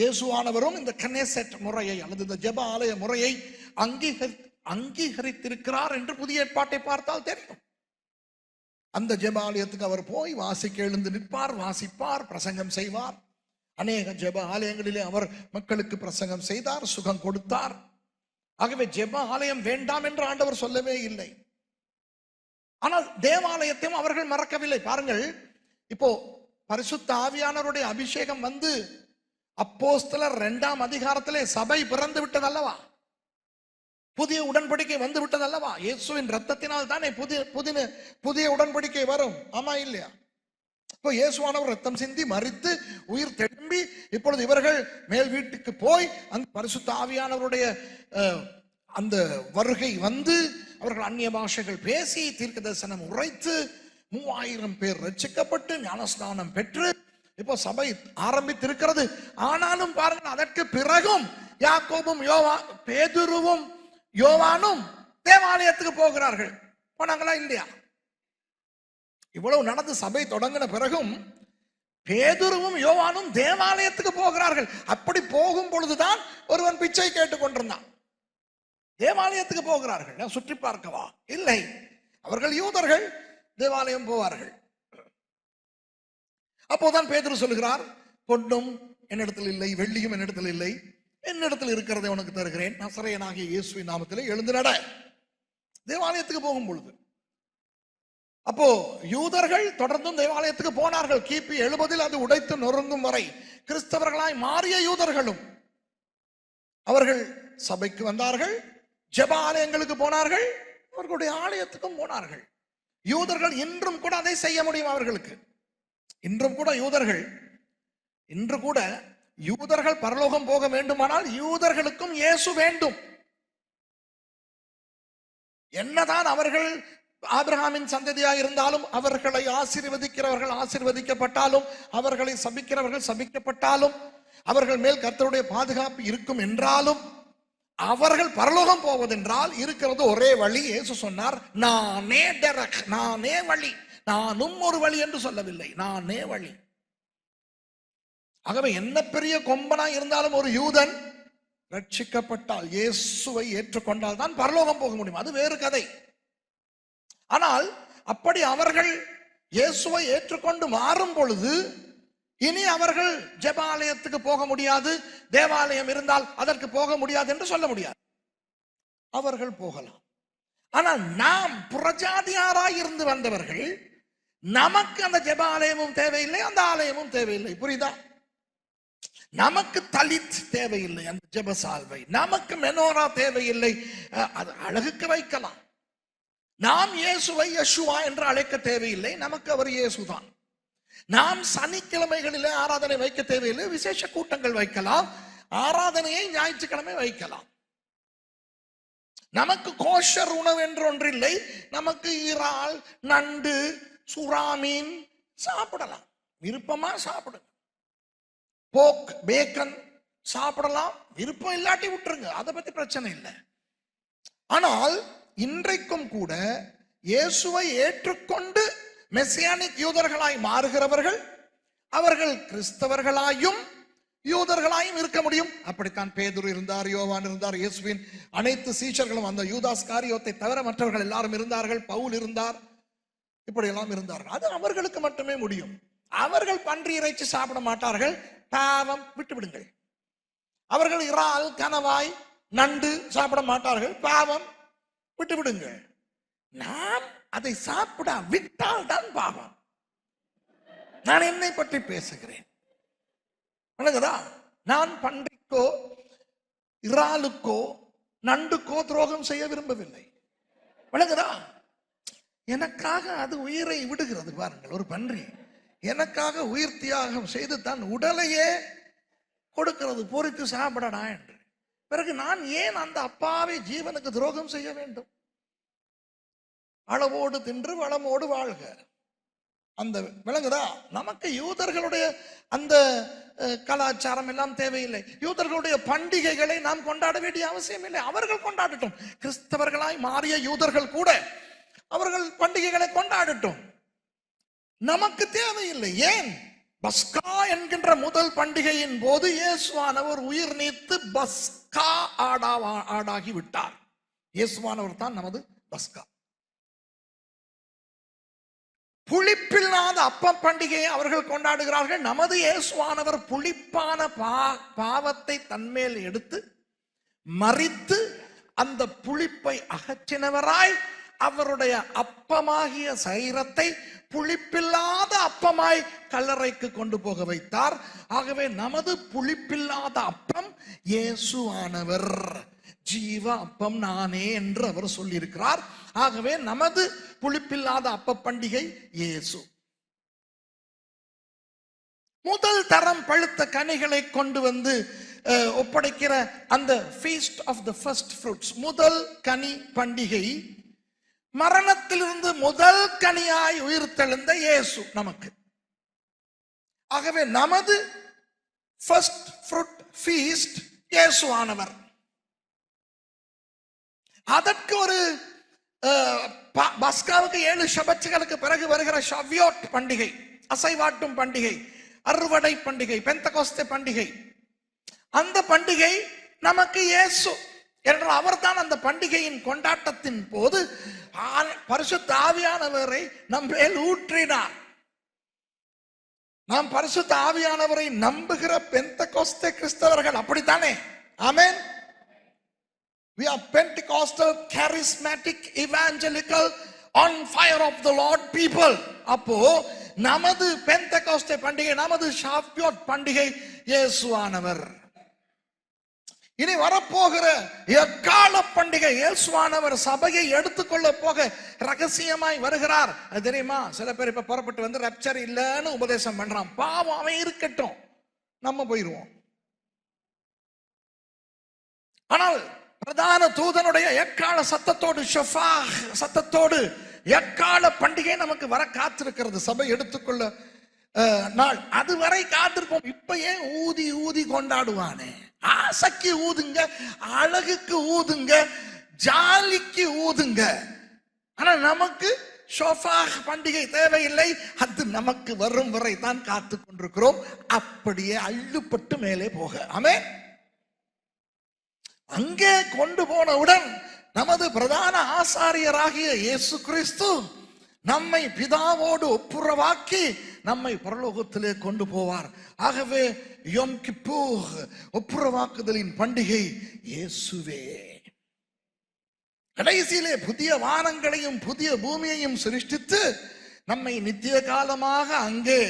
இயேசுவானவரும் இந்த கனேசெட் முறையை அல்லது இந்த ஜெப ஆலய முறையை அங்கீகரி அங்கீகரித்திருக்கிறார் என்று புதிய ஏற்பாட்டை பார்த்தால் தெரியும். அந்த ஜெப ஆலயத்துக்கு அவர் போய் வாசிக்க எழுந்து நிற்பார் வாசிப்பார் பிரசங்கம் செய்வார். அநேக ஜெப ஆலயங்களிலே அவர் மக்களுக்கு பிரசங்கம் செய்தார் சுகம் கொடுத்தார். ஆகவே ஜெப ஆலயம் வேண்டாம் என்று ஆண்டவர் சொல்லவே இல்லை. ஆனால் தேவாலயத்தையும் அவர்கள் மறக்கவில்லை. பாருங்கள் இப்போ பரிசுத்த ஆவியானவருடைய அபிஷேகம் வந்து அப்போஸ்தலர் இரண்டாம் அதிகாரத்திலே சபை பிறந்து விட்டது அல்லவா புதிய உடன்படிக்கை வந்து விட்டது அல்லவா இயேசுவின் ரத்தத்தினால் தானே புதிய புதிய புதிய உடன்படிக்கை வரும். ஆமா இல்லையா? இப்போ இயேசுவானவர் ரத்தம் சிந்தி மறித்து உயிர் திரும்பி இப்பொழுது இவர்கள் மேல் வீட்டுக்கு போய் அந்த பரிசுத்த ஆவியானவருடைய அஹ், அந்த வருகை வந்து அவர்கள் அந்நிய பாஷைகள் பேசி தீர்க்க தரிசனம் உரைத்து மூவாயிரம் பேர் ரட்சிக்கப்பட்டு ஞானஸ்நானம் பெற்று இப்போ சபை ஆரம்பித்திருக்கிறது. ஆனாலும் பாருங்கள் அதற்கு பிறகும் யாக்கோபும் யோவா பேதுருவும் யோவானும் தேவாலயத்துக்கு போகிறார்கள். போனாங்களா இல்லையா? இவ்வளவு நடந்து சபை தொடங்கின பிறகும் பேதுருவும் யோவானும் தேவாலயத்துக்கு போகிறார்கள். அப்படி போகும் பொழுதுதான் ஒருவன் பிச்சை கேட்டுக் கொண்டிருந்தான். தேவாலயத்துக்கு போகிறார்கள். நான் சுற்றி பார்க்கவா? இல்லை. அவர்கள் யூதர்கள் தேவாலயம் போவார்கள். அப்போதான் பேதுரு சொல்லுகிறார் பொன்னும் என்னிடத்தில் இல்லை வெள்ளியும் என்னிடத்தில் இல்லை. என்னிடத்தில் இருக்கிறதை உனக்கு தருகிறேன். நசரையனாகிய இயேசுவின் நாமத்திலே எழுந்து நட. தேவாலயத்துக்கு போகும் பொழுது. அப்போ யூதர்கள் தொடர்ந்தும் தேவாலயத்துக்கு போனார்கள். கிபி எழுபதில் அது உடைத்து நொறுங்கும் வரை கிறிஸ்தவர்களாய் மாறிய யூதர்களும் அவர்கள் சபைக்கு வந்தார்கள் ஜப ஆலயங்களுக்கு போனார்கள் அவர்களுடைய ஆலயத்துக்கும் போனார்கள். யூதர்கள் இன்றும் கூட அதை செய்ய முடியும் அவர்களுக்கு. இன்றும் கூட யூதர்கள் இன்று கூட யூதர்கள் பரலோகம் போக வேண்டுமானால் யூதர்களுக்கும் இயேசு வேண்டும். என்னதான் அவர்கள் ஆபிரஹாமின் சந்ததியாக இருந்தாலும் அவர்களை ஆசீர்வதிக்கிறவர்கள் ஆசீர்வதிக்கப்பட்டாலும் அவர்களை சபிக்கிறவர்கள் சபிக்கப்பட்டாலும் அவர்கள் மேல் கர்த்தருடைய பாதுகாப்பு இருக்கும் என்றாலும் அவர்கள் பரலோகம் போவதென்றால் இருக்கிறது ஒரே வழி இயேசு சொன்னார் நானே டெரக் நானே வழி. நானும் ஒரு வழி என்று சொல்லவில்லை. நானே வழி. ஆகவே என்ன பெரிய கொம்பனா இருந்தாலும் ஒரு யூதன் ரட்சிக்கப்பட்டால் இயேசுவை ஏற்றுக்கொண்டால் தான் பரலோகம் போக முடியும். அது வேறு கதை. ஆனால் அப்படி அவர்கள் இயேசுவை ஏற்றுக்கொண்டு மாறும் பொழுது இனி அவர்கள் ஜெபாலயத்துக்கு போக முடியாது தேவாலயம் இருந்தால் அதற்கு போக முடியாது என்று சொல்ல முடியாது. அவர்கள் போகலாம். ஆனால் நாம் புறஜாதியாராய் இருந்து வந்தவர்கள் நமக்கு அந்த ஜெப ஆலயமும் தேவையில்லை அந்த ஆலயமும் தேவையில்லை. புரியுதா? நமக்கு தலித் தேவையில்லை அந்த ஜெப சால்வை. நமக்கு மெனோரா தேவையில்லை. அது அழகுக்கு வைக்கலாம். நாம் இயேசுவை யசுவா என்று அழைக்க தேவையில்லை. நமக்கு அவர் இயேசுதான். நாம் சனிக்கிழமைகளிலே ஆராதனை வைக்க தேவையில்லை. விசேஷ கூட்டங்கள் வைக்கலாம். ஆராதனையை ஞாயிற்றுக்கிழமை வைக்கலாம். நமக்கு கோஷர் உணவு என்று ஒன்றில்லை. நமக்கு இறால் நண்டு சுறா மீன் சாப்பிடலாம். விருப்பமா சாப்பிடுங்க. போக் பேக்கன் சாப்பிடலாம். விருப்பம் இல்லாட்டி விட்டுருங்க. அதை பத்தி பிரச்சனை இல்லை. ஆனால் இன்றைக்கும் கூட இயேசுவை ஏற்றுக்கொண்டு மெசியானிக் யூதர்களாய் மாறுகிறவர்கள் அவர்கள் கிறிஸ்தவர்களாயும் யூதர்களாயும் இருக்க முடியும். அப்படித்தான் பேதுரு இருந்தார் யோவான் இருந்தார் இயேசுவின் அனைத்து சீஷர்களும் அந்த யூதாஸ் காரியத்தை தவிர மற்றவர்கள் எல்லாரும் இருந்தார்கள். பவுல் இருந்தார் இப்படியெல்லாம் இருந்தார்கள். அது அவர்களுக்கு மட்டுமே முடியும். அவர்கள் பன்றி இறைச்சி சாப்பிட மாட்டார்கள். பாவம் விட்டு விடுங்கள் அவர்கள் இறால் கனவாய் நண்டு சாப்பிட மாட்டார்கள். பாவம் விட்டு விடுங்கள் நாம் அதை சாப்பிட விட்டால் தான் பாவம். நான் என்னை பற்றி பேசுகிறேன். வணங்குதா நான் பன்றிக்கோ இறாலுக்கோ நண்டுக்கோ துரோகம் செய்ய விரும்பவில்லை. வணங்குதா எனக்காக அது உயிரை விடுகிறது பாருங்கள் ஒரு பன்றி. எனக்காக உயிர் தியாகம் செய்து தன் உடலையே கொடுக்கிறது பொறித்து சாப்பிடடா என்று. பிறகு நான் ஏன் அந்த அப்பாவை ஜீவனுக்கு துரோகம் செய்ய வேண்டும்? அளவோடு தின்று வளமோடு வாழ்க. அந்த விளங்குதா? நமக்கு யூதர்களுடைய அந்த கலாச்சாரம் எல்லாம் தேவையில்லை. யூதர்களுடைய பண்டிகைகளை நாம் கொண்டாட வேண்டிய அவசியம் இல்லை அவர்கள் கொண்டாடட்டும். கிறிஸ்தவர்களாய் மாறிய யூதர்கள் கூட அவர்கள் பண்டிகைகளை கொண்டாடட்டும். நமக்கு தேவையில்லை. ஏன்? பஸ்கா என்கின்ற முதல் பண்டிகையின் போது இயேசுவானவர் உயிர் நீத்து பஸ்கா ஆடா ஆடாகி விட்டார். இயேசுவானவர் தான் நமது பஸ்கா. புளிப்பில்லாத அப்ப பண்டிகையை அவர்கள் கொண்டாடுகிறார்கள். நமது இயேசுவானவர் புளிப்பான பா பாவத்தை தன்மேல் எடுத்து மறித்து அந்த புளிப்பை அகற்றினவராய் அவருடைய அப்பமாகிய சைரத்தை புளிப்பில்லாத அப்பமாய் கல்லறைக்கு கொண்டு போக வைத்தார். ஆகவே நமது புளிப்பில்லாத அப்பம் இயேசுவானவர். ஜீவ அப்பம் நானே என்று அவர் சொல்லியிருக்கிறார். ஆகவே நமது புளிப்பில்லாத அப்ப பண்டிகை இயேசு. முதல் தரம் பழுத்த கனிகளை கொண்டு வந்து ஒப்படைக்கிற அந்த feast of the first fruits முதல் கனி பண்டிகை மரணத்திலிருந்து முதல் கனியாய் உயிர்த்தெழுந்த இயேசு நமக்கு. ஆகவே நமது ஃபர்ஸ்ட் ஃப்ரூட் ஃபீஸ்ட் இயேசுவானவர். அதற்கு ஒரு ப- பஸ்காவுக்கு ஏழு ஷபச்சுகளுக்கு பிறகு வருகிற ஷவ்யோட் பண்டிகை அசைவாட்டும் பண்டிகை அறுவடை பண்டிகை பெந்தகோஸ்தே பண்டிகை. அந்த பண்டிகை நமக்கு இயேசு என்றால் அவர்தான் அந்த பண்டிகையின் கொண்டாட்டத்தின் போது ஆ- பரிசுத்த ஆவியானவரை நம் மேல் ஊற்றினார். நாம் பரிசுத்த ஆவியானவரை நம்புகிற பெந்தகோஸ்தே கிறிஸ்தவர்கள் அப்படித்தானே? ஆமேன். We are Pentecostal, charismatic, evangelical, on fire of the Lord people. அப்போ நமது பெந்தகோஸ்தே பண்டிகை நமது ஷாப்யோட் பண்டிகை இயேசுவானவர். இனி வரப்போகிற எக்கால பண்டிகை இயேசுவானவர் சபையை எடுத்துக்கொள்ள போக ரகசியமாய் வருகிறார். அது தெரியுமா? சில பேர் இப்ப புறப்பட்டு வந்து ரப்சர் இல்லைன்னு உபதேசம் பண்றான். பாவம் அவன் இருக்கட்டும். நம்ம போயிருவோம். ஆனால் பிரதான தூதனுடைய எக்கால சத்தத்தோடு ஷஃபா சத்தத்தோடு எக்கால பண்டிகை நமக்கு வர காத்திருக்கிறது. சபை எடுத்துக்கொள்ள நாள். அதுவரை காத்திருப்போம். இப்ப ஏன் ஊதி ஊதி கொண்டாடுவானே. ஆசைக்கு ஊதுங்க அழகுக்கு ஊதுங்க ஜாலிக்கு ஊதுங்க. ஆனா நமக்கு ஷோஃபா பண்டிகை தேவையில்லை. அது நமக்கு வரும் வரை தான் காத்து கொண்டிருக்கிறோம். அப்படியே அள்ளுப்பட்டு மேலே போக. ஆமே அங்கே கொண்டு போனவுடன் நமது பிரதான ஆசாரியராகிய இயேசு கிறிஸ்து நம்மை பிதாவோடு ஒப்புரவாக்கி நம்மை பரலோகத்திலே கொண்டு போவார். ஆகவே யோம் கிப்பூர் ஒப்புரவாக்குதலின் பண்டிகை இயேசுவே. கடைசியிலே புதிய வானங்களையும் புதிய பூமியையும் சிருஷ்டித்து நம்மை நித்திய காலமாக அங்கே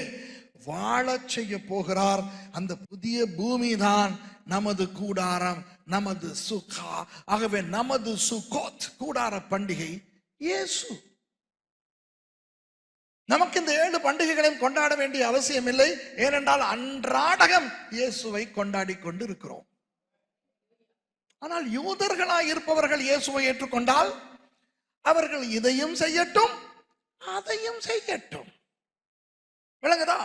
வாழச் செய்ய போகிறார். அந்த புதிய பூமி தான் நமது கூடாரம் நமது சுகா. ஆகவே நமது சுகோத் கூடார பண்டிகை இயேசு. நமக்கு இந்த ஏழு பண்டிகைகளையும் கொண்டாட வேண்டிய அவசியம் இல்லை. ஏனென்றால் அன்றாடகம் இயேசுவை கொண்டாடி கொண்டு இருக்கிறோம் ஆனால் யூதர்களாய் இருப்பவர்கள் இயேசுவை ஏற்றுக்கொண்டால் அவர்கள் இதையும் செய்யட்டும் அதையும் செய்யட்டும். விளங்குதா?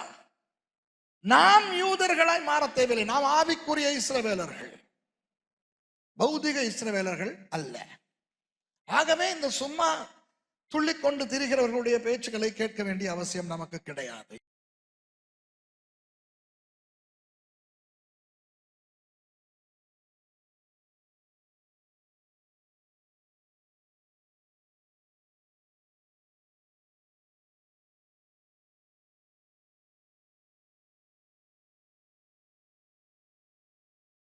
நாம் யூதர்களாய் மாற தேவையில்லை. நாம் ஆவிக்குரிய இஸ்ரவேலர்கள். பௌதிக இஸ்ரவேலர்கள் அல்ல. ஆகவே இந்த சும்மா துள்ளிக்கொண்டு திரிகிறவர்களுடைய பேச்சுக்களை கேட்க வேண்டிய அவசியம் நமக்கு கிடையாது.